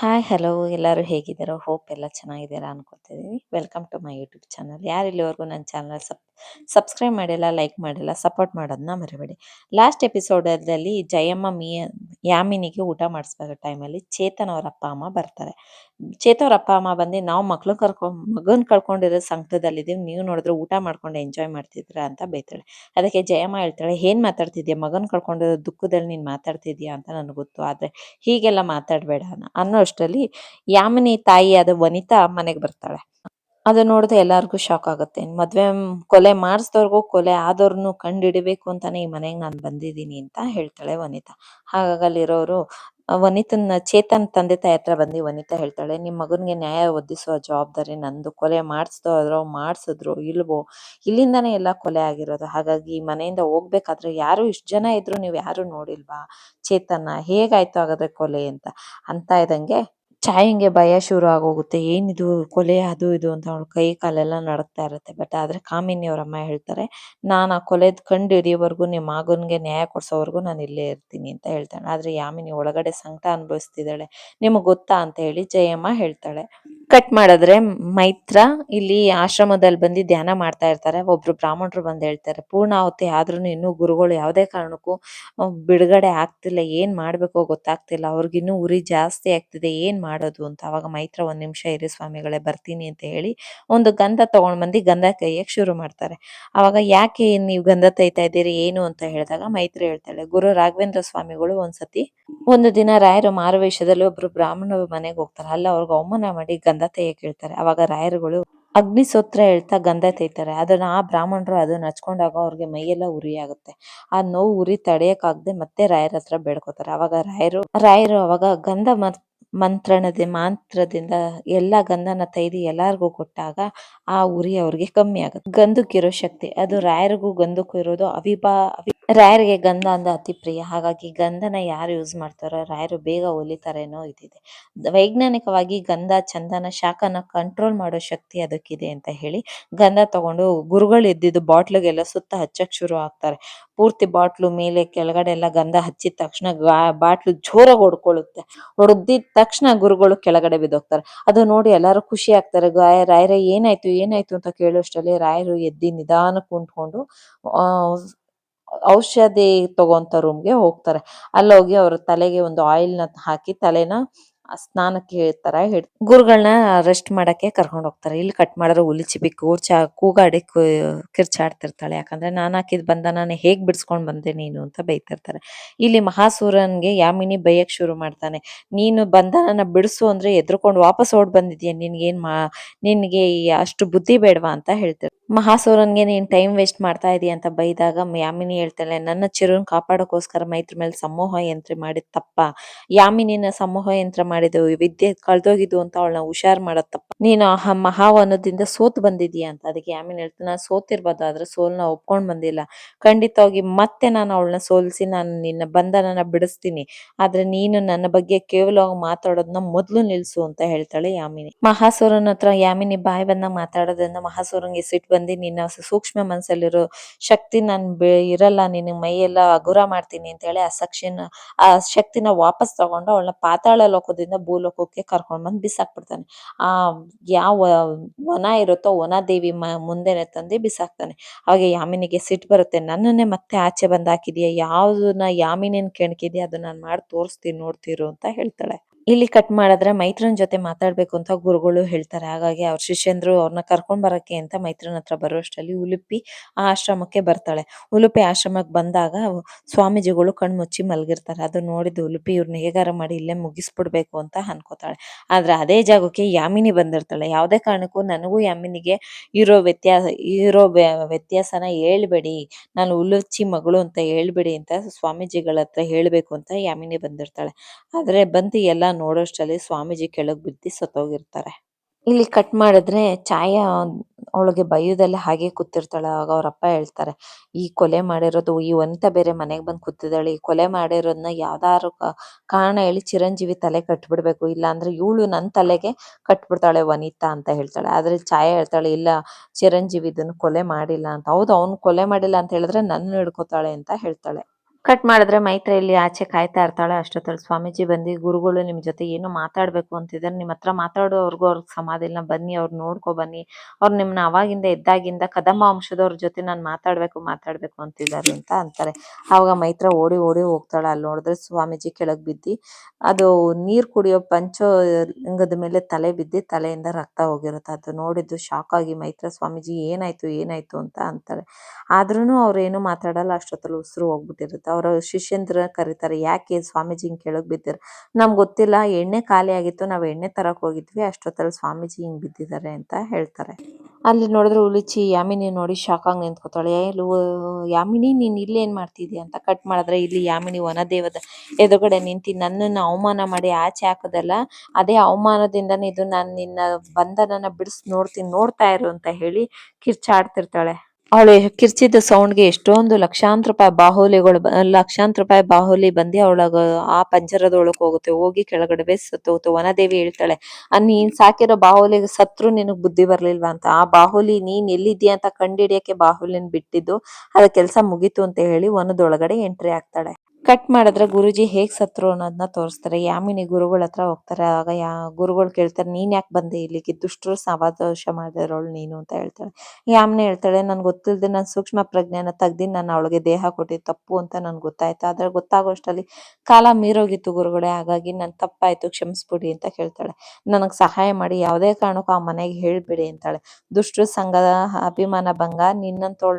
Hi hello ಎಲ್ಲರೂ ಹೇಗಿದ್ದೀರೋ? Hope ಎಲ್ಲ ಚೆನ್ನಾಗಿದ್ದೀರಾ ಅನ್ಕೋತಿದ್ದೀನಿ welcome to my YouTube channel ಯಾರು ಇಲ್ಲಿವರೆಗೂ ನನ್ನ ಚಾನಲ್ ಸಬ್ ಸಬ್ಸ್ಕ್ರೈಬ್ ಮಾಡಿಲ್ಲ ಲೈಕ್ ಮಾಡಿಲ್ಲ ಸಪೋರ್ಟ್ ಮಾಡೋದನ್ನ ಮರಿಬೇಡಿ. ಲಾಸ್ಟ್ ಎಪಿಸೋಡಲ್ಲಿ ಜಯಮ್ಮ ಮೀ ಯಾಮಿನಿಗೆ ಊಟ ಮಾಡಿಸ್ಬೇಕು ಟೈಮಲ್ಲಿ ಚೇತನ್ ಅವರ ಅಪ್ಪ, ಅಮ್ಮ ಬರ್ತಾರೆ. ಚೇತನ್ ಅವ್ರ ಅಪ್ಪ, ಅಮ್ಮ ಬಂದು ನಾವು ಮಕ್ಳು ಕರ್ಕೊಂಡ್ ಮಗನ್ ಕಳ್ಕೊಂಡಿರೋ ಸಂಕಟದಲ್ಲಿದ್ದೀವಿ, ನೀವು ನೋಡಿದ್ರೆ ಊಟ ಮಾಡ್ಕೊಂಡು ಎಂಜಾಯ್ ಮಾಡ್ತಿದ್ರ ಅಂತ ಬೈತಾಳೆ. ಅದಕ್ಕೆ ಜಯಮ್ಮ ಹೇಳ್ತಾಳೆ, ಏನ್ ಮಾತಾಡ್ತಿದ್ಯಾ? ಮಗನ್ ಕಳ್ಕೊಂಡಿರೋ ದುಃಖದಲ್ಲಿ ನೀನ್ ಮಾತಾಡ್ತಿದ್ಯಾ ಅಂತ ನನಗೆ ಗೊತ್ತು, ಆದ್ರೆ ಹೀಗೆಲ್ಲ ಮಾತಾಡಬೇಡ ಅನ್ನೋ. ಅಷ್ಟರಲ್ಲಿ ಯಾಮಿನಿ ತಾಯಿಯಾದ ವನಿತಾ ಮನೆಗೆ ಬರ್ತಾಳೆ. ಅದು ನೋಡಿದ್ರೆ ಎಲ್ಲಾರ್ಗೂ ಶಾಕ್ ಆಗುತ್ತೆ. ಮದ್ವೆ ಕೊಲೆ ಮಾಡಿಸ್ದವ್ರಿಗೂ ಕೊಲೆ ಆದವ್ರನ್ನು ಕಂಡು ಅಂತಾನೆ ಈ ಮನೆಗೆ ನಾನು ಬಂದಿದ್ದೀನಿ ಅಂತ ಹೇಳ್ತಾಳೆ ವನಿತಾ. ಹಾಗಾಗಿ ಅಲ್ಲಿರೋರು ವನಿತನ ಚೇತನ್ ತಂದೆ ತಾಯಿ ಹತ್ರ ಬಂದಿ ವನಿತಾ ಹೇಳ್ತಾಳೆ, ನಿಮ್ ಮಗನಿಗೆ ನ್ಯಾಯ ಒದಿಸುವ ಜವಾಬ್ದಾರಿ ನಂದು. ಕೊಲೆ ಮಾಡ್ಸಿದೋ ಆದ್ರು ಮಾಡ್ಸಿದ್ರು ಇಲ್ವೋ, ಇಲ್ಲಿಂದಾನೇ ಎಲ್ಲ ಕೊಲೆ ಆಗಿರೋದು. ಹಾಗಾಗಿ ಮನೆಯಿಂದ ಹೋಗ್ಬೇಕಾದ್ರೆ ಯಾರು ಇಷ್ಟು ಜನ ಇದ್ರು ನೀವು ಯಾರು ನೋಡಿಲ್ವಾ? ಚೇತನ ಹೇಗಾಯ್ತು ಹಾಗಾದ್ರೆ ಕೊಲೆ ಅಂತ? ಅಂತ ಇದ್ದಂಗೆ ಚಾಯಂಗೆ ಭಯ ಶುರು ಆಗೋಗುತ್ತೆ. ಏನಿದು ಕೊಲೆ? ಅದು ಇದು? ಅಂತ ಅವಳ ಕೈ ಕಾಲೆಲ್ಲ ನಡುಗ್ತಾ ಇರುತ್ತೆ. ಬಟ್ ಆದ್ರೆ ಕಾಮಿನಿ ಅವ್ರ ಅಮ್ಮ ಹೇಳ್ತಾರೆ, ನಾನು ಆ ಕೊಲೆದ್ ಕಂಡು ಹಿಡಿಯೋವರೆಗೂ ನಿಮ್ಮ ಮಗನ್ಗೆ ನ್ಯಾಯ ಕೊಡ್ಸೋವರೆಗೂ ನಾನು ಇಲ್ಲೇ ಇರ್ತೀನಿ ಅಂತ ಹೇಳ್ತಾಳೆ. ಆದ್ರೆ ಯಾಮಿನಿ ಒಳಗಡೆ ಸಂಕಟ ಅನುಭವಿಸ್ತಿದ್ದಾಳೆ. ನಿಮಗ್ ಗೊತ್ತಾ? ಅಂತ ಹೇಳಿ ಜಯಮ್ಮ ಹೇಳ್ತಾಳೆ. ಕಟ್ ಮಾಡಿದ್ರೆ ಮೈತ್ರ ಇಲ್ಲಿ ಆಶ್ರಮದಲ್ಲಿ ಬಂದು ಧ್ಯಾನ ಮಾಡ್ತಾ ಇರ್ತಾರೆ. ಒಬ್ರು ಬ್ರಾಹ್ಮಣರು ಬಂದು ಹೇಳ್ತಾರೆ ಪೂರ್ಣಾಹುತಿ ಆದ್ರೂ ಇನ್ನೂ ಗುರುಗಳು ಯಾವುದೇ ಕಾರಣಕ್ಕೂ ಬಿಡುಗಡೆ ಆಗ್ತಿಲ್ಲ, ಏನ್ ಮಾಡ್ಬೇಕೋ ಗೊತ್ತಾಗ್ತಿಲ್ಲ ಅವ್ರಿಗಿನ್ನೂ ಉರಿ ಜಾಸ್ತಿ ಆಗ್ತಿದೆ, ಏನ್ ಮಾಡೋದು ಅಂತ ಅವಾಗ ಮೈತ್ರ ಒಂದ್ ನಿಮಿಷ ಇರಿ ಸ್ವಾಮಿಗಳೇ, ಬರ್ತೀನಿ ಅಂತ ಹೇಳಿ ಒಂದು ಗಂಧ ತಗೊಂಡ್ ಬಂದು ಗಂಧ ಕೈಯಕ್ ಶುರು ಮಾಡ್ತಾರೆ. ಅವಾಗ ಯಾಕೆ ನೀವು ಗಂಧ ತೈತಾ ಇದ್ದೀರಿ, ಏನು ಅಂತ ಹೇಳಿದಾಗ ಮೈತ್ರಿ ಹೇಳ್ತಾಳೆ, ಗುರು ರಾಘವೇಂದ್ರ ಸ್ವಾಮಿಗಳು ಒಂದ್ಸತಿ, ಒಂದು ದಿನ ರಾಯರು ಮಾರುವೇಷದಲ್ಲಿ ಒಬ್ರು ಬ್ರಾಹ್ಮಣರು ಮನೆಗೆ ಹೋಗ್ತಾರೆ, ಅಲ್ಲ ಅವ್ರಿಗೆ ಅವಮಾನ ಮಾಡಿ ಗಂಧ ತೆಯ್ಯಕ್ ಹೇಳ್ತಾರೆ ಅವಾಗ ರಾಯರುಗಳು ಅಗ್ನಿಸೂತ್ರ ಹೇಳ್ತಾ ಗಂಧ ತೈತಾರೆ ಅದನ್ನ ಆ ಬ್ರಾಹ್ಮಣರು ಅದನ್ನ ಹಚ್ಕೊಂಡಾಗ ಅವ್ರಿಗೆ ಮೈಯೆಲ್ಲ ಉರಿ ಆಗುತ್ತೆ. ಆ ನೋವು ಉರಿ ತಡೆಯಕ್ಕಾಗದೆ ಮತ್ತೆ ರಾಯರ ಹತ್ರ ಬೇಡ್ಕೋತಾರೆ. ಅವಾಗ ರಾಯರು ರಾಯರು ಅವಾಗ ಗಂಧ ಮಂತ್ರಣದ, ಮಾಂತ್ರದಿಂದ ಎಲ್ಲಾ ಗಂಧನ ತೈದು ಎಲ್ಲಾರ್ಗೂ ಕೊಟ್ಟಾಗ ಆ ಉರಿ ಅವ್ರಿಗೆ ಕಮ್ಮಿ ಆಗುತ್ತೆ. ಗಂಧಕ್ಕಿರೋ ಶಕ್ತಿ. ಅದು ರಾಯರಿಗೂ ಗಂಧಕ್ಕೂ ಇರೋದು ಅವಿಭಾ ರಾಯರಿಗೆ ಗಂಧ ಅಂದ್ರೆ ಅತಿ ಪ್ರಿಯ. ಹಾಗಾಗಿ ಗಂಧನ ಯಾರು ಯೂಸ್ ಮಾಡ್ತಾರೋ, ರಾಯರು ಬೇಗ ಒಲಿತಾರೇನೋ ಇದಿದೆ. ವೈಜ್ಞಾನಿಕವಾಗಿ ಗಂಧ, ಚಂದನ, ಶಾಖನ ಕಂಟ್ರೋಲ್ ಮಾಡೋ ಶಕ್ತಿ ಅದಕ್ಕಿದೆ ಅಂತ ಹೇಳಿ ಗಂಧ ತಗೊಂಡು ಗುರುಗಳು ಇದ್ದಿದ್ದು ಬಾಟ್ಲಿಗೆಲ್ಲ ಸುತ್ತ ಹಚ್ಚಕ್ ಶುರು ಆಗ್ತಾರೆ. ಪೂರ್ತಿ ಬಾಟ್ಲು ಮೇಲೆ ಕೆಳಗಡೆ ಎಲ್ಲ ಗಂಧ ಹಚ್ಚಿದ ತಕ್ಷಣ ಬಾಟ್ಲು ಜೋರಾಗಿ ಹೊಡ್ಕೊಳ್ಳುತ್ತೆ ಹೊಡೆದಿದ ತಕ್ಷಣ ಗುರುಗಳು ಕೆಳಗಡೆ ಬಿದ್ದೋಗ್ತಾರೆ. ಅದು ನೋಡಿ ಎಲ್ಲರೂ ಖುಷಿ ಆಗ್ತಾರೆ. ರಾಯರ ಏನಾಯ್ತು ಏನಾಯ್ತು ಅಂತ ಕೇಳೋಷ್ಟರಲ್ಲಿ ರಾಯರು ಎದ್ದಿ ನಿಧಾನಕ್ಕೆ ಕುಂತ್ಕೊಂಡು, ಆ ಔಷಧಿ ತಗೋಂತ ರೂಮ್ಗೆ ಹೋಗ್ತಾರೆ. ಅಲ್ಲೋಗಿ ಅವ್ರ ತಲೆಗೆ ಒಂದು ಆಯಿಲ್ನ ಹಾಕಿ ತಲೆನ ಸ್ನಾನಕ್ಕೆ ಹೇಳ್ತಾರ ಗುರುಗಳನ್ನ ರೆಸ್ಟ್ ಮಾಡಕ್ಕೆ ಕರ್ಕೊಂಡು ಹೋಗ್ತಾರೆ. ಇಲ್ಲಿ ಕಟ್ ಮಾಡಿದ್ರೆ ಉಲಿಚಿಬಿ ಚಾ ಕೂಗಾಡಿ ಕಿರ್ಚಾಡ್ತಿರ್ತಾಳೆ. ಯಾಕಂದ್ರೆ ನಾನು ಹಾಕಿದ್ ಬಂಧನನ ಹೇಗ್ ಬಿಡ್ಸ್ಕೊಂಡ್ ಬಂದೆ ನೀನು ಅಂತ ಬೈತಿರ್ತಾರೆ. ಇಲ್ಲಿ ಮಹಾಸೂರನ್ಗೆ ಯಾಮಿನಿ ಬೈಯಕ್ ಶುರು ಮಾಡ್ತಾನೆ. ನೀನು ಬಂಧನನ ಬಿಡಿಸು ಅಂದ್ರೆ ಎದ್ರುಕೊಂಡು ವಾಪಸ್ ಓಡ್ ಬಂದಿದ್ಯಾ? ನಿನ್ಗೇನ್ ಮಾ ನಿನ್ಗೆ ಅಷ್ಟು ಬುದ್ಧಿ ಬೇಡವಾ ಅಂತ ಹೇಳ್ತಾರೆ ಮಹಾಸೂರನ್ಗೆ ನೀನ್ ಟೈಮ್ ವೇಸ್ಟ್ ಮಾಡ್ತಾ ಇದೀಯ ಅಂತ ಬೈದಾಗ ಯಾಮಿನಿ ಹೇಳ್ತಾಳೆ, ನನ್ನ ಚಿರುನ್ ಕಾಪಾಡೋಕೋಸ್ಕರ ಮೈತ್ರಿ ಮೇಲೆ ಸಮೂಹ ಯಂತ್ರ ಮಾಡಿದ ತಪ್ಪ. ಯಾಮಿನಿನ ಸಮೂಹ ಯಂತ್ರ ಮಾಡಿದ್ದು ವಿದ್ಯೆ ಕಳ್ದೋಗಿದ್ದು ಅಂತ ಅವಳನ್ನ ಹುಷಾರ್ ಮಾಡತ್ತಪ್ಪ. ನೀನು ಮಹಾವನದಿಂದ ಸೋತ್ ಬಂದಿದೀಯ ಅಂತ. ಅದಕ್ಕೆ ಆಮೇಲೆ ಹೇಳ್ತಾನೆ. ನಾನು ಸೋತಿರ್ಬೋದು ಆದ್ರೆ ಸೋಲ್ನ ಒಪ್ಕೊಂಡ್ ಬಂದಿಲ್ಲ. ಖಂಡಿತವಾಗಿ ಮತ್ತೆ ನಾನು ಅವಳನ್ನ ಸೋಲ್ಸಿ ನಾನು ನಿನ್ನ ಬಂಧನನ ಬಿಡಿಸ್ತೀನಿ. ಆದ್ರೆ ನೀನು ನನ್ನ ಬಗ್ಗೆ ಕೇವಲವಾಗಿ ಮಾತಾಡೋದನ್ನ ಮೊದ್ಲು ನಿಲ್ಸು ಅಂತ ಹೇಳ್ತಾಳೆ ಯಾಮಿನಿ. ಮಹಾಸೂರನ ಹತ್ರ ಯಾಮಿನಿ ಬಾಯಿ ಬಂದ ಮಾತಾಡೋದ್ರಿಂದ ಮಹಾಸೂರಂಗೆ ಸಿಟ್ಟು ಬಂದು ನಿನ್ನ ಸೂಕ್ಷ್ಮ ಮನಸ್ಸಲ್ಲಿರೋ ಶಕ್ತಿ ನನ್ ಇರಲ್ಲ. ಮೈ ಮೈಯೆಲ್ಲ ಅಗುರ ಮಾಡ್ತೀನಿ ಅಂತ ಹೇಳಿ ಆ ಸಕ್ಷಿನ, ಆ ಶಕ್ತಿನ ವಾಪಸ್ ತಗೊಂಡು ಅವಳನ್ನ ಪಾತಾಳ ಲೋಕದಿಂದ ಭೂಲೋಕಕ್ಕೆ ಕರ್ಕೊಂಡ್ ಬಂದ್ ಬಿಸಾಕ್ಬಿಡ್ತಾನೆ. ಆ, ಯಾವ ವನ ಇರುತ್ತೋ ವನ ದೇವಿ ಮ, ಮುಂದೆನೆ ತಂದು ಬಿಸಾಕ್ತಾನೆ. ಅವಾಗ ಯಾಮಿನಿಗೆ ಸಿಟ್ಟು ಬರುತ್ತೆ. ನನ್ನನ್ನೇ ಮತ್ತೆ ಆಚೆ ಬಂದು ಹಾಕಿದ್ಯಾ? ಯಾವ್ದನ್ನ ಯಾಮಿನಿನ್ ಕೆಣಕಿದ್ಯಾ? ಅದನ್ನ ನಾನು ಮಾಡಿ ತೋರಿಸ್ತೀನಿ ನೋಡ್ತಿರು ಅಂತ ಹೇಳ್ತಾಳೆ. ಇಲ್ಲಿ ಕಟ್ ಮಾಡಿದ್ರೆ ಮೈತ್ರನ್ ಜೊತೆ ಮಾತಾಡ್ಬೇಕು ಅಂತ ಗುರುಗಳು ಹೇಳ್ತಾರೆ. ಹಾಗಾಗಿ ಅವ್ರ ಶಿಷ್ಯಂದ್ರು ಅವ್ರನ್ನ ಕರ್ಕೊಂಡ್ ಬರಕ್ಕೆ ಅಂತ ಮೈತ್ರನ್ ಹತ್ರ ಬರೋಷ್ಟರಲ್ಲಿ ಉಲುಪಿ ಆ ಆಶ್ರಮಕ್ಕೆ ಬರ್ತಾಳೆ. ಉಲುಪಿ ಆಶ್ರಮಕ್ಕೆ ಬಂದಾಗ ಸ್ವಾಮೀಜಿಗಳು ಕಣ್ ಮುಚ್ಚಿ ಮಲಗಿರ್ತಾರೆ. ಅದು ನೋಡಿದ ಉಲುಪಿ ಇವ್ರನ್ನ ಹೇಗಾರ ಮಾಡಿ ಇಲ್ಲೇ ಮುಗಿಸ್ಬಿಡ್ಬೇಕು ಅಂತ ಅನ್ಕೋತಾಳೆ. ಆದ್ರೆ ಅದೇ ಜಾಗಕ್ಕೆ ಯಾಮಿನಿ ಬಂದಿರ್ತಾಳೆ. ಯಾವುದೇ ಕಾರಣಕ್ಕೂ ನನಗೂ ಯಾಮಿನಿಗೆ ಇರೋ ವ್ಯತ್ಯಾಸ, ಇರೋ ವ್ಯತ್ಯಾಸನ ಹೇಳ್ಬೇಡಿ. ನಾನು ಉಲುಚಿ ಮಗಳು ಅಂತ ಹೇಳ್ಬೇಡಿ ಅಂತ ಸ್ವಾಮೀಜಿಗಳ ಹತ್ರ ಹೇಳ್ಬೇಕು ಅಂತ ಯಾಮಿನಿ ಬಂದಿರ್ತಾಳೆ. ಆದ್ರೆ ಬಂದು ಎಲ್ಲ ನೋಡೋಷ್ಟರಲ್ಲಿ ಸ್ವಾಮೀಜಿ ಕೆಳಗೆ ಬಿದ್ದು ಸತ್ತೋಗಿರ್ತಾರೆ. ಇಲ್ಲಿ ಕಟ್ ಮಾಡಿದ್ರೆ ಛಾಯಾ ಅವಳಿಗೆ ಭಯದಲ್ಲಿ ಹಾಗೆ ಕೂತಿರ್ತಾಳೆ. ಆಗ ಅವರಪ್ಪ ಹೇಳ್ತಾರೆ, ಈ ಕೊಲೆ ಮಾಡಿರೋದು, ಈ ವನಿತಾ ಬೇರೆ ಮನೆಗೆ ಬಂದು ಕೂತಿದ್ದಾಳೆ. ಈ ಕೊಲೆ ಮಾಡಿರೋದನ್ನ ಯಾವ್ದಾದ್ರು ಕಾರಣ ಹೇಳಿ ಚಿರಂಜೀವಿ ತಲೆ ಕಟ್ಬಿಡ್ಬೇಕು. ಇಲ್ಲಾಂದ್ರೆ ಇವಳು ನನ್ನ ತಲೆಗೆ ಕಟ್ಬಿಡ್ತಾಳೆ ವನಿತಾ ಅಂತ ಹೇಳ್ತಾಳೆ. ಆದ್ರೆ ಛಾಯಾ ಹೇಳ್ತಾಳೆ, ಇಲ್ಲ, ಚಿರಂಜೀವಿ ಇದನ್ನು ಕೊಲೆ ಮಾಡಿಲ್ಲ ಅಂತ. ಹೌದು, ಅವ್ನು ಕೊಲೆ ಮಾಡಿಲ್ಲ ಅಂತ ಹೇಳಿದ್ರೆ ನನ್ನ ಹಿಡ್ಕೋತಾಳೆ ಅಂತ ಹೇಳ್ತಾಳೆ. ಕಟ್ ಮಾಡಿದ್ರೆ ಮೈತ್ರಿ ಇಲ್ಲಿ ಆಚೆ ಕಾಯ್ತಾ ಇರ್ತಾಳೆ. ಅಷ್ಟೊತ್ತಲ್ಲಿ ಸ್ವಾಮೀಜಿ ಬಂದು, ಗುರುಗಳು ನಿಮ್ ಜೊತೆ ಏನು ಮಾತಾಡ್ಬೇಕು ಅಂತಿದ್ದಾರೆ. ನಿಮ್ ಹತ್ರ ಮಾತಾಡೋರ್ಗು ಅವ್ರಿಗೆ ಸಮಾಧಿ ಇಲ್ಲ. ಬನ್ನಿ, ಅವ್ರ್ ನೋಡ್ಕೊ ಬನ್ನಿ. ಅವ್ರು ನಿಮ್ನ ಅವಾಗಿಂದ ಎದ್ದಾಗಿಂದ ಕದಂಬ ವಂಶದವ್ರ ಜೊತೆ ನಾನ್ ಮಾತಾಡ್ಬೇಕು ಮಾತಾಡ್ಬೇಕು ಅಂತಿದ್ದಾರೆ ಅಂತ ಅಂತಾರೆ. ಆವಾಗ ಮೈತ್ರ ಓಡಿ ಓಡಿ ಹೋಗ್ತಾಳೆ. ಅಲ್ಲಿ ನೋಡಿದ್ರೆ ಸ್ವಾಮೀಜಿ ಕೆಳಗ್ ಬಿದ್ದಿ, ಅದು ನೀರ್ ಕುಡಿಯೋ ಪಂಚ ಲಿಂಗದ ಮೇಲೆ ತಲೆ ಬಿದ್ದಿ, ತಲೆಯಿಂದ ರಕ್ತ ಹೋಗಿರುತ್ತೆ. ಅದು ನೋಡಿದ್ದು ಶಾಕ್ ಆಗಿ ಮೈತ್ರ, ಸ್ವಾಮೀಜಿ, ಏನಾಯ್ತು ಏನಾಯ್ತು? ಅಂತ ಅಂತಾರೆ. ಆದ್ರೂನು ಅವ್ರು ಏನು ಮಾತಾಡಲ್ಲ. ಅಷ್ಟೊತ್ತಲ್ಲಿ ಉಸಿರು ಹೋಗ್ಬಿಟ್ಟಿರುತ್ತೆ. ಅವ್ರ ಶಿಷ್ಯಂದ್ರ ಕರೀತಾರೆ, ಯಾಕೆ ಸ್ವಾಮೀಜಿ ಹಿಂಗ್ ಕೆಳಗ್ ಬಿದ್ದಿರ? ನಮ್ಗ್ ಗೊತ್ತಿಲ್ಲ, ಎಣ್ಣೆ ಖಾಲಿ ಆಗಿತ್ತು, ನಾವ್ ಎಣ್ಣೆ ತರಕ್ ಹೋಗಿದ್ವಿ, ಅಷ್ಟೊತ್ತಲ್ಲಿ ಸ್ವಾಮೀಜಿ ಹಿಂಗ್ ಬಿದ್ದಿದ್ದಾರೆ ಅಂತ ಹೇಳ್ತಾರೆ. ಅಲ್ಲಿ ನೋಡಿದ್ರೆ ಉಲಿಚಿ ಯಾಮಿನಿ ನೋಡಿ ಶಾಕ್ ಆಗಿ ನಿಂತ್ಕೊತಾಳೆ ಯಾಮಿನಿ, ನೀನ್ ಇಲ್ಲಿ ಏನ್ ಮಾಡ್ತಿದ್ಯಾ? ಅಂತ ಕಟ್ ಮಾಡಿದ್ರೆ, ಇಲ್ಲಿ ಯಾಮಿನಿ ವನದೇವದ ಎದುರುಗಡೆ ನಿಂತಿ ನನ್ನನ್ನ ಅವಮಾನ ಮಾಡಿ ಆಚೆ ಹಾಕೋದಲ್ಲ, ಅದೇ ಅವಮಾನದಿಂದ ಇದು ನಾನು ನಿನ್ನ ಬಂಧನನ ಬಿಡಿಸಿ ನೋಡ್ತೀನಿ, ನೋಡ್ತಾ ಇರು ಅಂತ ಹೇಳಿ ಕಿರ್ಚಾಡ್ತಿರ್ತಾಳೆ. ಅವಳು ಕಿರ್ಚಿದ ಸೌಂಡ್ಗೆ ಎಷ್ಟೊಂದು ಲಕ್ಷಾಂತರ ರೂಪಾಯಿ ಬಾಹುಲಿಗಳು ಲಕ್ಷಾಂತರ ರೂಪಾಯಿ ಬಾಹುಲಿ ಬಂದಿ ಅವಳಗ ಆ ಪಂಜರದೊಳಗೆ ಹೋಗುತ್ತೆ. ಹೋಗಿ ಕೆಳಗಡೆ ಸತ್ತೋಗುತ್ತೆ ವನದೇವಿ ಹೇಳ್ತಾಳೆ ನೀನ್ ಸಾಕಿರೋ ಬಾಹುಲಿಗೆ ಸತ್ರು ನಿನಗ್ ಬುದ್ಧಿ ಬರ್ಲಿಲ್ವಾ ಅಂತ. ಆ ಬಾಹುಲಿ ನೀನ್ ಎಲ್ಲಿದ್ಯಾ ಅಂತ ಕಂಡಿಡಿಯಕ್ಕೆ ಬಾಹುಲಿನ ಬಿಟ್ಟಿದ್ದು, ಅದ ಕೆಲ್ಸ ಮುಗೀತು ಅಂತ ಹೇಳಿ ವನದೊಳಗಡೆ ಎಂಟ್ರಿ ಆಗ್ತಾಳೆ ಕಟ್ ಮಾಡಿದ್ರೆ ಗುರುಜಿ ಹೇಗ್ ಸತ್ರು ಅನ್ನೋದನ್ನ ತೋರಿಸ್ತಾರೆ. ಯಾಮಿನಿ ಗುರುಗಳ ಹತ್ರ ಹೋಗ್ತಾರೆ. ಆಗ ಯಾ, ಗುರುಗಳು ಕೇಳ್ತಾರೆ, ನೀನ್ ಯಾಕೆ ಬಂದೆ ಇಲ್ಲಿಗೆ? ದುಷ್ಟರು ಸವಾದೋಷ ಮಾಡಿದ್ರವಳು ನೀನು ಅಂತ ಹೇಳ್ತಾಳೆ. ಯಾಮಿನಿ ಹೇಳ್ತಾಳೆ, ನನ್ಗೆ ಗೊತ್ತಿಲ್ಲದೆ ನಾನು ಸೂಕ್ಷ್ಮ ಪ್ರಜ್ಞೆನ ತೆಗ್ದು ನಾನು ಅವಳಿಗೆ ದೇಹ ಕೊಟ್ಟಿದ್ದು ತಪ್ಪು ಅಂತ ನನ್ಗೆ ಗೊತ್ತಾಯ್ತು. ಆದ್ರೆ ಗೊತ್ತಾಗೋಷ್ಟರಲ್ಲಿ ಕಾಲ ಮೀರೋಗಿತ್ತು ಗುರುಗಳೇ, ಹಾಗಾಗಿ ನನ್ ತಪ್ಪಾಯ್ತು, ಕ್ಷಮಿಸ್ಬಿಡಿ ಅಂತ ಕೇಳ್ತಾಳೆ. ನನಗ್ ಸಹಾಯ ಮಾಡಿ, ಯಾವುದೇ ಕಾರಣಕ್ಕೂ ಆ ಮನೆಗೆ ಹೇಳ್ಬಿಡಿ ಅಂತಾಳೆ. ದುಷ್ಟರು ಸಂಘದ ಅಭಿಮಾನ ಭಂಗ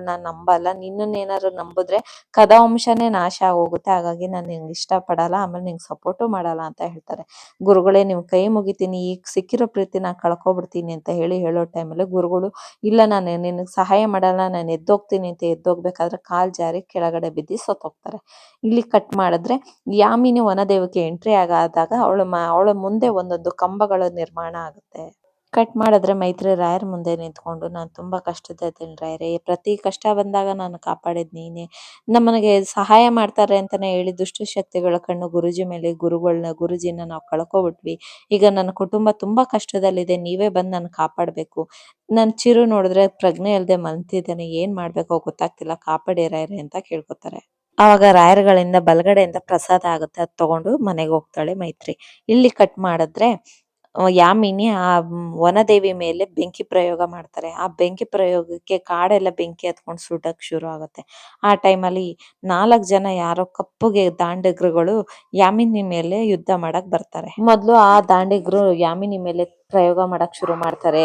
ನಾನು ನಂಬಲ್ಲ. ನಿನ್ನನ್ನೇನಾದ್ರು ನಂಬಿದ್ರೆ ಕಥಾವಂಶನೇ ನಾಶ ಆಗೋಗುತ್ತೆ. ಹಾಗಾಗಿ ನಾನು ನಿಂಗೆ ಇಷ್ಟ ಪಡಲ್ಲ ಆಮೇಲೆ ನಿಂಗೆ ಸಪೋರ್ಟು ಮಾಡಲ್ಲ ಅಂತ ಹೇಳ್ತಾರೆ. ಗುರುಗಳೇ ನೀವು ಕೈ ಮುಗಿತೀನಿ, ಈಗ ಸಿಕ್ಕಿರೋ ಪ್ರೀತಿ ನಾನು ಕಳ್ಕೊಬಿಡ್ತೀನಿ ಅಂತ ಹೇಳಿ ಹೇಳೋ ಟೈಮಲ್ಲಿ ಗುರುಗಳು, ಇಲ್ಲ ನಾನು ನಿನಗೆ ಸಹಾಯ ಮಾಡಲ್ಲ, ನಾನು ಎದ್ದೋಗ್ತೀನಿ ಅಂತ ಎದ್ದೋಗ್ಬೇಕಾದ್ರೆ ಕಾಲ್ ಜಾರಿ ಕೆಳಗಡೆ ಬಿದ್ದು ಸತ್ತೋಗ್ತಾರೆ. ಇಲ್ಲಿ ಕಟ್ ಮಾಡಿದ್ರೆ ಯಾಮಿನಿ ವನದೇವಕ್ಕೆ ಎಂಟ್ರಿ ಆಗಾದಾಗ ಅವಳ ಅವಳ ಮುಂದೆ ಒಂದೊಂದು ಕಂಬಗಳ ನಿರ್ಮಾಣ ಆಗುತ್ತೆ. ಕಟ್ ಮಾಡಿದ್ರೆ ಮೈತ್ರಿ ರಾಯರ ಮುಂದೆ ನಿಂತ್ಕೊಂಡು ನಾನು ತುಂಬಾ ಕಷ್ಟದಲ್ಲಿದ್ದೀನಿ ರಾಯರೇ. ಪ್ರತಿ ಕಷ್ಟ ಬಂದಾಗ ನಾನು ಕಾಪಾಡಿದ್ ನೀನೇ. ನಮ್ಮನೆಗೆ ಸಹಾಯ ಮಾಡ್ತಾರೆ ಅಂತಾನೆ ಹೇಳಿ ದುಷ್ಟ ಶಕ್ತಿಗಳ ಕಣ್ಣು ಗುರುಜಿ ಮೇಲೆ ಗುರುಗಳನ್ನ ಗುರುಜಿನ ನಾವು ಕಳ್ಕೊಬಿಟ್ವಿ. ಈಗ ನನ್ನ ಕುಟುಂಬ ತುಂಬಾ ಕಷ್ಟದಲ್ಲಿದೆ, ನೀವೇ ಬಂದು ನಾನು ಕಾಪಾಡ್ಬೇಕು. ನನ್ ಚಿರು ನೋಡಿದ್ರೆ ಪ್ರಜ್ಞೆ ಇಲ್ಲದೆ ಮಲ್ತಿದ್ದಾನೆ, ಏನ್ ಮಾಡ್ಬೇಕೋ ಗೊತ್ತಾಗ್ತಿಲ್ಲ, ಕಾಪಾಡಿ ರಾಯರೇ ಅಂತ ಕೇಳ್ಕೊತಾರೆ. ಆವಾಗ ರಾಯರ್ಗಳಿಂದ ಬಲಗಡೆಯಿಂದ ಪ್ರಸಾದ ಆಗುತ್ತೆ, ಅದು ತಗೊಂಡು ಮನೆಗೆ ಹೋಗ್ತಾಳೆ ಮೈತ್ರಿ. ಇಲ್ಲಿ ಕಟ್ ಮಾಡಿದ್ರೆ ಯಾಮಿನಿ ಆ ವನದೇವಿ ಮೇಲೆ ಬೆಂಕಿ ಪ್ರಯೋಗ ಮಾಡ್ತಾರೆ. ಆ ಬೆಂಕಿ ಪ್ರಯೋಗಕ್ಕೆ ಕಾಡೆಲ್ಲ ಬೆಂಕಿ ಹತ್ಕೊಂಡು ಸುಡಕ್ ಶುರು ಆಗುತ್ತೆ. ಆ ಟೈಮಲ್ಲಿ ನಾಲ್ಕ್ ಜನ ಯಾರೋ ಕಪ್ಪುಗೆ ದಾಂಡಿಗ್ರುಗಳು ಯಾಮಿನಿ ಮೇಲೆ ಯುದ್ಧ ಮಾಡಕ್ ಬರ್ತಾರೆ. ಮೊದ್ಲು ಆ ದಾಂಡಿಗ್ರು ಯಾಮಿನಿ ಮೇಲೆ ಪ್ರಯೋಗ ಮಾಡಕ್ ಶುರು ಮಾಡ್ತಾರೆ.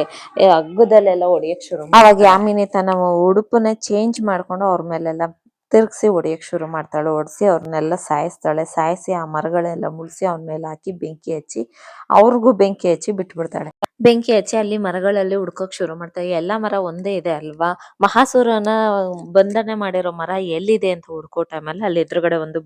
ಹಗ್ಗದಲ್ಲೆಲ್ಲ ಹೊಡಿಯಕ್ ಶುರು ಅವಾಗ ಯಾಮಿನಿ ತನ್ನ ಉಡುಪನ್ನ ಚೇಂಜ್ ಮಾಡ್ಕೊಂಡು ಅವ್ರ ಮೇಲೆಲ್ಲ ತಿರ್ಗ್ಸಿ ಹೊಡಿಯಕ್ ಶುರು ಮಾಡ್ತಾಳೆ. ಹೊಡ್ಸಿ ಅವ್ರನ್ನೆಲ್ಲ ಸಾಯಿಸ್ತಾಳೆ. ಸಾಯಿಸಿ ಆ ಮರಗಳೆಲ್ಲ ಮುಳ್ಸಿ ಅವನ ಮೇಲೆ ಹಾಕಿ ಬೆಂಕಿ ಹಚ್ಚಿ ಅವ್ರಿಗೂ ಬೆಂಕಿ ಹಚ್ಚಿ ಬಿಟ್ಬಿಡ್ತಾಳೆ. ಬೆಂಕಿ ಹಚ್ಚಿ ಅಲ್ಲಿ ಮರಗಳಲ್ಲಿ ಹುಡ್ಕೋಕ್ ಶುರು ಮಾಡ್ತಾಳೆ. ಎಲ್ಲಾ ಮರ ಒಂದೇ ಇದೆ ಅಲ್ವಾ? ಮಹಾಸುರನ ಬಂಧನೆ ಮಾಡಿರೋ ಮರ ಎಲ್ಲಿದೆ ಅಂತ ಹುಡ್ಕೋ ಟೈಮಲ್ಲಿ ಅಲ್ಲಿ ಎದುರುಗಡೆ ಒಂದು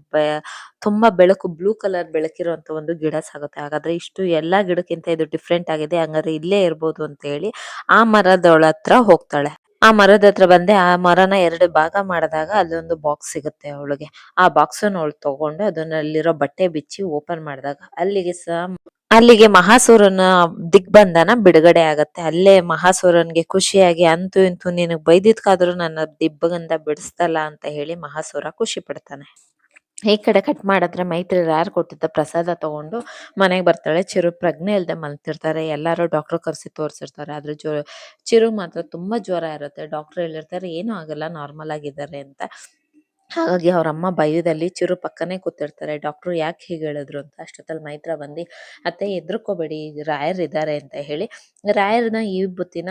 ತುಂಬಾ ಬೆಳಕು ಬ್ಲೂ ಕಲರ್ ಬೆಳಕಿರುವಂತ ಒಂದು ಗಿಡ ಸಾಗುತ್ತೆ. ಹಾಗಾದ್ರೆ ಇಷ್ಟು ಎಲ್ಲಾ ಗಿಡಕ್ಕಿಂತ ಇದು ಡಿಫ್ರೆಂಟ್ ಆಗಿದೆ. ಹಂಗಾದ್ರೆ ಇಲ್ಲೇ ಇರ್ಬೋದು ಅಂತ ಹೇಳಿ ಆ ಮರದೊಳ ಹತ್ರ ಹೋಗ್ತಾಳೆ. ಆ ಮರದ ಹತ್ರ ಬಂದೆ. ಆ ಮರನ ಎರಡು ಭಾಗ ಮಾಡಿದಾಗ ಅಲ್ಲೊಂದು ಬಾಕ್ಸ್ ಸಿಗುತ್ತೆ ಅವಳಿಗೆ. ಆ ಬಾಕ್ಸ್ ಅನ್ನು ಅವಳು ತಗೊಂಡು ಅದನ್ನಲ್ಲಿರೋ ಬಟ್ಟೆ ಬಿಚ್ಚಿ ಓಪನ್ ಮಾಡಿದಾಗ ಅಲ್ಲಿಗೆ ಸಹ ಅಲ್ಲಿಗೆ ಮಹಾಸುರನ ದಿಗ್ಬಂಧನ ಬಿಡುಗಡೆ ಆಗತ್ತೆ. ಅಲ್ಲೇ ಮಹಾಸೂರನ್ಗೆ ಖುಷಿಯಾಗಿ ಅಂತೂ ಇಂತೂ ನಿನಗ್ ಬೈದಿದ್ಕಾದ್ರೂ ನನ್ನ ದಿಬ್ಬಗಂಧ ಬಿಡಿಸ್ತಲ್ಲ ಅಂತ ಹೇಳಿ ಮಹಾಸೂರ ಖುಷಿ ಪಡ್ತಾನೆ. ಈ ಕಡೆ ಕಟ್ ಮಾಡಿದ್ರೆ ಮೈತ್ರಿ ಯಾರು ಕೊಟ್ಟಿದ್ದ ಪ್ರಸಾದ ತಗೊಂಡು ಮನೆಗೆ ಬರ್ತಾಳೆ. ಚಿರು ಪ್ರಜ್ಞೆ ಇಲ್ದೆ ಮಲ್ತಿರ್ತಾರೆ. ಎಲ್ಲಾರು ಡಾಕ್ಟರ್ ಕರೆಸಿ ತೋರಿಸಿರ್ತಾರೆ. ಆದ್ರೆ ಜೋ ಚಿರು ಮಾತ್ರ ತುಂಬಾ ಜ್ವರ ಇರುತ್ತೆ. ಡಾಕ್ಟರ್ ಹೇಳಿರ್ತಾರೆ, ಏನೂ ಆಗಲ್ಲ ನಾರ್ಮಲ್ ಆಗಿದ್ದಾರೆ ಅಂತ. ಹಾಗಾಗಿ ಅವ್ರ ಅಮ್ಮ ಭಯದಲ್ಲಿ ಚಿರು ಪಕ್ಕನೆ ಕೂತಿರ್ತಾರೆ. ಡಾಕ್ಟರ್ ಯಾಕೆ ಹೀಗೆ ಹೇಳಿದ್ರು ಅಂತ ಅಷ್ಟೊತ್ತಲ್ಲಿ ಮೈತ್ರ ಬಂದು, ಅತ್ತೆ, ಹೆದ್ರುಕೋಬೇಡಿ ರಾಯರ್ ಇದ್ದಾರೆ ಅಂತ ಹೇಳಿ. ರಾಯರ್ನ ಈ ಬುತ್ತಿನ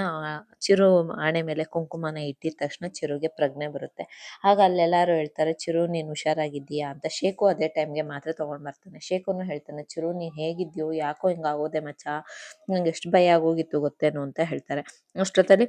ಚಿರು ಆಣೆ ಮೇಲೆ ಕುಂಕುಮನ ಇಟ್ಟಿದ ತಕ್ಷಣ ಚಿರುಗೆ ಪ್ರಜ್ಞೆ ಬರುತ್ತೆ. ಆಗ ಅಲ್ಲೆಲ್ಲರೂ ಹೇಳ್ತಾರೆ, ಚಿರು, ನೀನು ಹುಷಾರಾಗಿದ್ದೀಯಾ ಅಂತ. ಶೇಖು ಅದೇ ಟೈಮ್ಗೆ ಮಾತ್ರ ತೊಗೊಂಡು ಬರ್ತಾನೆ. ಶೇಖುನು ಹೇಳ್ತಾನೆ, ಚಿರು, ನೀನು ಹೇಗಿದ್ಯೋ ಯಾಕೋ ಹಿಂಗಾಗೋದೆ ಮಚ್ಚ, ನಂಗೆ ಎಷ್ಟು ಭಯ ಆಗೋಗಿತ್ತು ಗೊತ್ತೇನೋ ಅಂತ ಹೇಳ್ತಾರೆ. ಅಷ್ಟೊತ್ತಲ್ಲಿ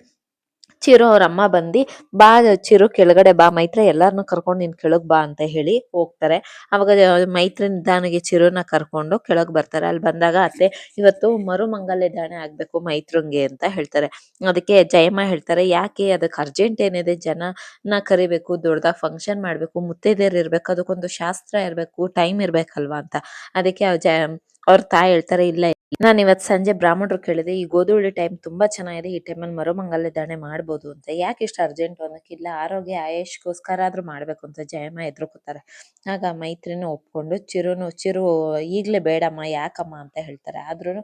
ಚಿರು ಅವ್ರ ಅಮ್ಮ ಬಂದಿ, ಬಾ ಚಿರು ಕೆಳಗಡೆ ಬಾ, ಮೈತ್ರ ಎಲ್ಲಾರನ್ನೂ ಕರ್ಕೊಂಡು ನಿನ್ ಕೆಳಗ್ ಬಾ ಅಂತ ಹೇಳಿ ಹೋಗ್ತಾರೆ. ಅವಾಗ ಮೈತ್ರಿ ನಿಧಾನಗೆ ಚಿರುನ ಕರ್ಕೊಂಡು ಕೆಳಗ್ ಬರ್ತಾರೆ. ಅಲ್ಲಿ ಬಂದಾಗ ಅತ್ತೆ, ಇವತ್ತು ಮರುಮಂಗಲ್ಯ ದಾಣೆ ಆಗ್ಬೇಕು ಮೈತ್ರಂಗೆ ಅಂತ ಹೇಳ್ತಾರೆ. ಅದಕ್ಕೆ ಜಯಮ್ಮ ಹೇಳ್ತಾರೆ, ಯಾಕೆ ಅದಕ್ಕೆ ಅರ್ಜೆಂಟ್ ಏನಿದೆ? ಜನನ ಕರಿಬೇಕು ದೊಡ್ಡದಾಗ ಫಂಕ್ಷನ್ ಮಾಡ್ಬೇಕು, ಮುತ್ತೈದೆಯರ್ ಇರ್ಬೇಕು, ಅದಕ್ಕೊಂದು ಶಾಸ್ತ್ರ ಇರ್ಬೇಕು ಟೈಮ್ ಇರ್ಬೇಕಲ್ವಾ ಅಂತ. ಅದಕ್ಕೆ ಅವ್ರ ತಾಯಿ ಹೇಳ್ತಾರೆ, ಇಲ್ಲ ನಾನು ಇವತ್ತು ಸಂಜೆ ಬ್ರಾಹ್ಮಣರು ಕೇಳಿದೆ, ಈ ಗೋಧೂಳಿ ಟೈಮ್ ತುಂಬಾ ಚೆನ್ನಾಗಿದೆ, ಈ ಟೈಮಲ್ಲಿ ಮರುಮಂಗಲ್ಯ ದಾಣೆ ಮಾಡ್ಬೋದು ಅಂತ. ಯಾಕೆ ಇಷ್ಟು ಅರ್ಜೆಂಟ್ ಅನ್ನೋಕ್ಕಿಲ್ಲ ಆರೋಗ್ಯ ಆಯುಷ್ಗೋಸ್ಕರ ಆದ್ರೂ ಮಾಡ್ಬೇಕು ಅಂತ ಜಯಮ್ಮ ಎದ್ರುಕೊತಾರೆ ಆಗ ಮೈತ್ರಿನೂ ಒಪ್ಕೊಂಡು, ಚಿರುನು, ಚಿರು, ಈಗಲೇ ಬೇಡಮ್ಮ, ಯಾಕಮ್ಮ? ಅಂತ ಹೇಳ್ತಾರೆ. ಆದ್ರೂ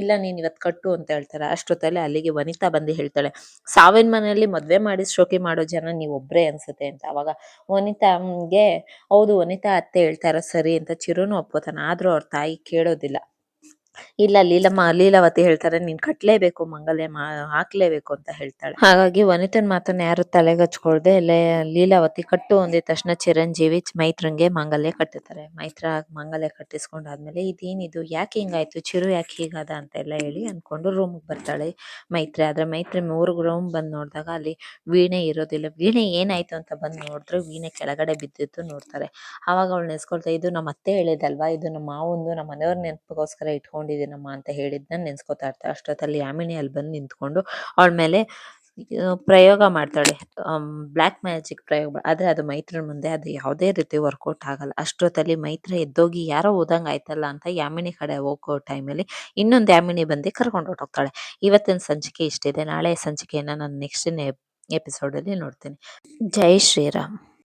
ಇಲ್ಲ, ನೀನು ಇವತ್ತು ಕಟ್ಟು ಅಂತ ಹೇಳ್ತಾರೆ. ಅಷ್ಟೊತ್ತಲ್ಲಿ ಅಲ್ಲಿಗೆ ವನಿತಾ ಬಂದು ಹೇಳ್ತಾಳೆ, ಸಾವಿನ ಮನೆಯಲ್ಲಿ ಮದ್ವೆ ಮಾಡಿ ಶೋಕಿ ಮಾಡೋ ಜನ ನೀವು ಒಬ್ಬರೇ ಅನ್ಸುತ್ತೆ ಅಂತ. ಅವಾಗ ವನಿತಾಗೆ ಹೌದು, ವನಿತಾ ಅತ್ತೆ ಹೇಳ್ತಾರ ಸರಿ ಅಂತ ಚಿರುನು ಒಪ್ಕೋತಾನೆ. ಆದ್ರೂ ಅವ್ರ ತಾಯಿ ಕೇಳೋದಿಲ್ಲ. ಇಲ್ಲ, ಲೀಲಮ್ಮ, ಲೀಲಾವತಿ ಹೇಳ್ತಾರೆ, ನೀನ್ ಕಟ್ಲೇಬೇಕು ಮಂಗಲ್ಯ, ಮಾ, ಹಾಕ್ಲೇಬೇಕು ಅಂತ ಹೇಳ್ತಾಳೆ. ಹಾಗಾಗಿ ವನಿತನ್ ಮಾತನ್ನ ಯಾರು ತಲೆಗೆ ಲೇ, ಲೀಲಾವತಿ ಕಟ್ಟು ಅಂದಿದ ತಕ್ಷಣ ಚಿರಂಜೀವಿ ಮೈತ್ರಂಗೆ ಮಾಂಗಲ್ಯ ಕಟ್ಟುತ್ತಾರೆ ಮೈತ್ರ, ಮಾಂಗಲ್ಯ ಕಟ್ಟಿಸ್ಕೊಂಡಾದ್ಮೇಲೆ ಇದೇನಿದು, ಯಾಕೆ ಹಿಂಗಾಯ್ತು, ಚಿರು ಯಾಕೆ ಹೀಗಾದ ಅಂತ ಎಲ್ಲ ಹೇಳಿ ಅನ್ಕೊಂಡು ರೂಮ್ಗೆ ಬರ್ತಾಳೆ ಮೈತ್ರಿ. ಆದ್ರೆ ಮೈತ್ರಿ ಮೂರು ರೂಮ್ ಬಂದ್ ನೋಡಿದಾಗ ಅಲ್ಲಿ ವೀಣೆ ಇರೋದಿಲ್ಲ. ವೀಣೆ ಏನಾಯ್ತು ಅಂತ ಬಂದ್ ನೋಡಿದ್ರೆ ವೀಣೆ ಕೆಳಗಡೆ ಬಿದ್ದಿದ್ದು ನೋಡ್ತಾರೆ. ಅವಾಗ ಅವಳು ನೆನ್ಸ್ಕೊಳ್ತಾ, ಇದು ನಮ್ಮ ಅತ್ತೆ ಹೇಳಿದಲ್ವಾ ಇದು ನಮ್ಮ ಮಾವಂದು ನಮ್ಮ ಮನೆಯವ್ರ ನೆನಪಿಗೋಸ್ಕರ ಇಟ್ಕೊಂಡಿದ್ದೀನಮ್ಮ ಅಂತ ಹೇಳಿದ್ನ ನೆನ್ಸ್ಕೊತಾ ಇರ್ತಾಳೆ ಅಷ್ಟೊತ್ತಲ್ಲಿ ಯಾಮಿನಿ ಅಲ್ಲಿ ಬಂದು ನಿಂತ್ಕೊಂಡು ಅವಳ ಮೇಲೆ ಪ್ರಯೋಗ ಮಾಡ್ತಾಳೆ. ಬ್ಲ್ಯಾಕ್ ಮ್ಯಾಜಿಕ್ ಪ್ರಯೋಗ ಆದ್ರೆ ಅದು ಮೈತ್ರನ ಮುಂದೆ ಅದು ಯಾವುದೇ ರೀತಿ ವರ್ಕೌಟ್ ಆಗಲ್ಲ. ಅಷ್ಟೊತ್ತಲ್ಲಿ ಮೈತ್ರ ಎದ್ದೋಗಿ ಯಾರೋ ಓದಂಗೆ ಆಯ್ತಲ್ಲ ಅಂತ ಯಾಮಿನಿ ಕಡೆ ಹೋಗೋ ಟೈಮಲ್ಲಿ ಇನ್ನೊಂದು ಯಾಮಿನಿ ಬಂದು ಕರ್ಕೊಂಡು ಹೊರ್ಟೋಗ್ತಾಳೆ. ಇವತ್ತಿನ ಸಂಚಿಕೆ ಇಷ್ಟಿದೆ. ನಾಳೆ ಸಂಚಿಕೆಯನ್ನು ನಾನು ನೆಕ್ಸ್ಟ್ ಎಪಿಸೋಡಲ್ಲಿ ನೋಡ್ತೀನಿ. ಜೈ ಶ್ರೀರಾಮ್.